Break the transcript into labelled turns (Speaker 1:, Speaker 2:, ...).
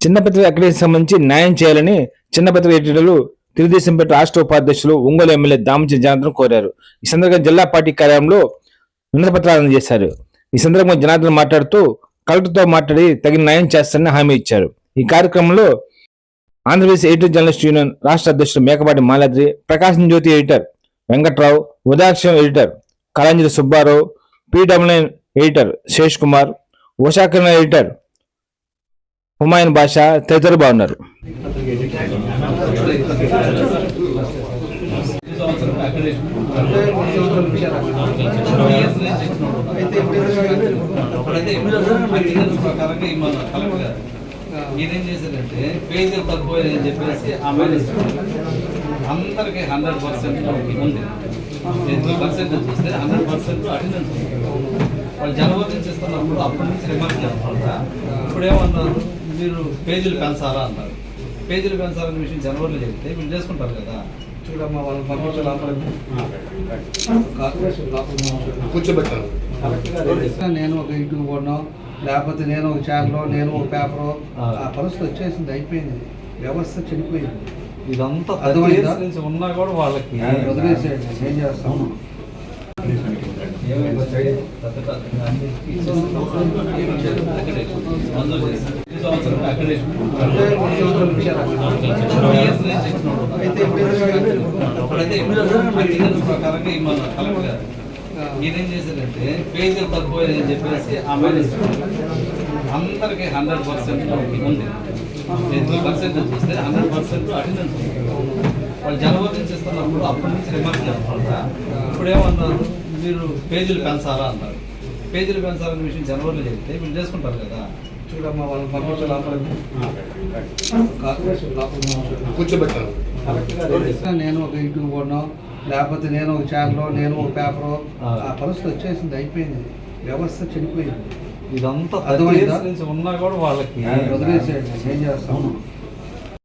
Speaker 1: చిన్నపత్రిక అక్కడికి సంబంధించి న్యాయం చేయాలని చిన్నపత్రిక ఎడిటర్లు తెలుగుదేశం పార్టీ రాష్ట్ర ఉపాధ్యక్షులు ఒంగోలు ఎమ్మెల్యే దామచి జనార్దన్ కోరారు. ఈ సందర్భంగా జిల్లా పార్టీ కార్యాలయంలో వినతి చేశారు. ఈ సందర్భంగా జనార్దన్ మాట్లాడుతూ కలెక్టర్తో మాట్లాడి తగిన న్యాయం చేస్తారని హామీ ఇచ్చారు. ఈ కార్యక్రమంలో ఆంధ్రప్రదేశ్ ఎడిటర్ జర్నలిస్ట్ యూనియన్ రాష్ట్ర అధ్యక్షుడు Mekapati Maladri Prakasam Jyothi editor Venkatrao ఉదాక్షం editor Kalanjali Subbarao PWN editor Sesh Kumar ఉషాకరణ editor Humayun Basha తదితరులు బాగున్నారు.
Speaker 2: ఇదేం చేశారంటే పేజీలు తక్కువ అని చెప్పేసి ఆ మైనస్ అందరికి హండ్రెడ్ పర్సెంట్ ఉంది. ఎనిమిది పర్సెంట్ చూస్తే హండ్రెడ్ పర్సెంట్ అటెండెన్స్ వాళ్ళు జనవరి నుంచి ఇస్తున్నప్పుడు అప్పటి నుంచి రిమార్క్ చేస్తారు ఇప్పుడు ఏమన్నారు మీరు పేజీలు పెంచాలా అన్నారు పేజీలు పెంచాలనే విషయం జనవరిలో చెప్తే వీళ్ళు చేసుకుంటారు కదా.
Speaker 3: చూడమ్మా వాళ్ళ లోపలికి
Speaker 4: కూర్చోబెట్టాను
Speaker 3: నేను ఒక యూట్యూబ్ కొన్నాం లేకపోతే నేను ఒక ఛానల్ నేను ఒక పేపర్. ఆ. పరిస్థితి వచ్చేసింది అయిపోయింది. వ్యవస్థ చెడిపోయింది.
Speaker 2: ఇదంతా ఉన్నా కూడా వాళ్ళకి
Speaker 3: వదిలేసేయండి ఏం సంవత్సరాల విషయాలు అయితే
Speaker 2: ఇదేం చేశారంటే పేజీలు తక్కువ చెప్పేసి ఆ మైనస్ అందరికి హండ్రెడ్ పర్సెంట్ ఉంది ఎనిమిది పర్సెంట్ చూస్తే హండ్రెడ్ పర్సెంట్ అటెండెన్స్ వాళ్ళు జనవరి నుంచి ఇస్తున్నప్పుడు అప్పటి నుంచి రిమార్క్ చేస్తారా ఇప్పుడు ఏమన్నారు? మీరు పేజీలు పెంచాలా అన్నారు. పేజీలు పెంచాలనే విషయం జనవరిలో చెప్తే వీళ్ళు చేసుకుంటారు కదా.
Speaker 3: చూడమ్మా వాళ్ళ
Speaker 4: కూర్చోబెట్టాను
Speaker 3: నేను ఒక యూట్యూబ్ కొన్నాం లేకపోతే నేను ఒక ఛానల్ నేను ఒక పేపర్ ఆ పరిస్థితి వచ్చేసింది అయిపోయింది. వ్యవస్థ చెడిపోయింది.
Speaker 2: ఇదంతా
Speaker 3: అర్థమైందా?
Speaker 2: ఉన్నా కూడా వాళ్ళకి
Speaker 3: వదిలేసేయండి. ఏం చేస్తాం?